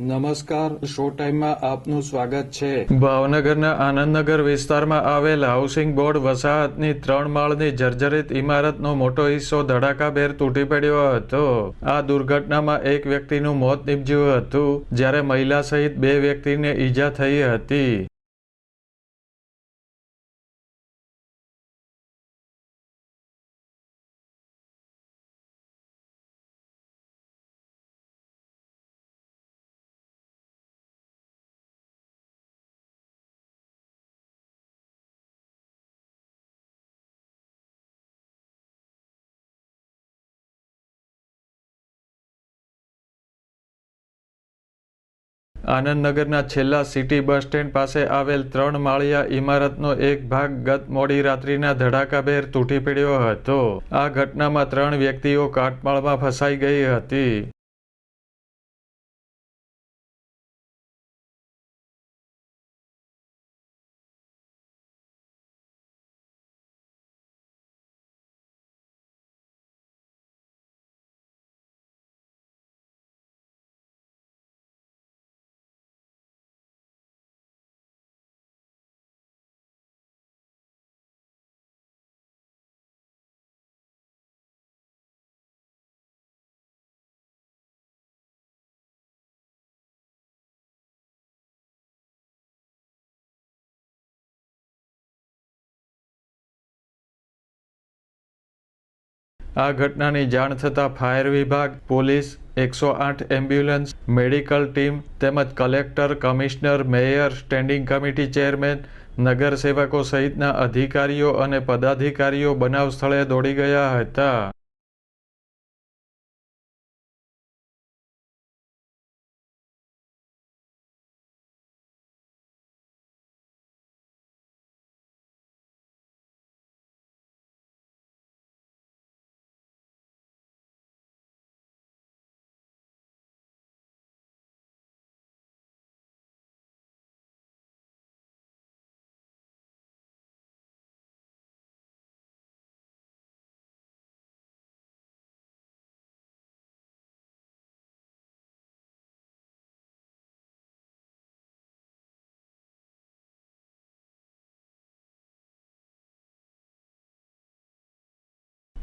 નમસ્કાર, શો ટાઈમમાં આપનું સ્વાગત છે. ભાવનગરના આનંદનગર વિસ્તારમાં આવેલ હાઉસિંગ બોર્ડ વસાહતની ત્રણ માળની જર્જરિત ઇમારતનો મોટો હિસ્સો ધડાકાભેર તૂટી પડ્યો હતો. આ દુર્ઘટનામાં એક વ્યક્તિનું મોત નીપજ્યું હતું, જ્યારે મહિલા સહિત બે વ્યક્તિને ઈજા થઈ હતી. આનંદનગરના છેલ્લા સિટી બસ સ્ટેન્ડ પાસે આવેલ ત્રણ માળિયા ઇમારતનો એક ભાગ ગત મોડી રાત્રિના ધડાકાભેર તૂટી પડ્યો હતો. આ ઘટનામાં ત્રણ વ્યક્તિઓ કાટમાળમાં ફસાઈ ગઈ હતી. આ ઘટનાની જાણ થતાં ફાયર વિભાગ, પોલીસ, એકસો આઠ એમ્બ્યુલન્સ, મેડિકલ ટીમ તેમજ collector, commissioner, mayor, standing committee chairman, નગરસેવકો સહિતના અધિકારીઓ અને પદાધિકારીઓ બનાવ સ્થળે દોડી ગયા હતા.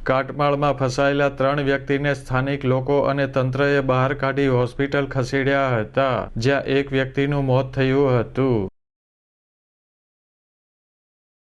કાટમાળમાં ફસાયેલા ત્રણ વ્યક્તિને સ્થાનિક લોકો અને તંત્રએ બહાર કાઢી હોસ્પિટલ ખસેડ્યા હતા, જ્યાં એક વ્યક્તિનું મોત થયું હતું.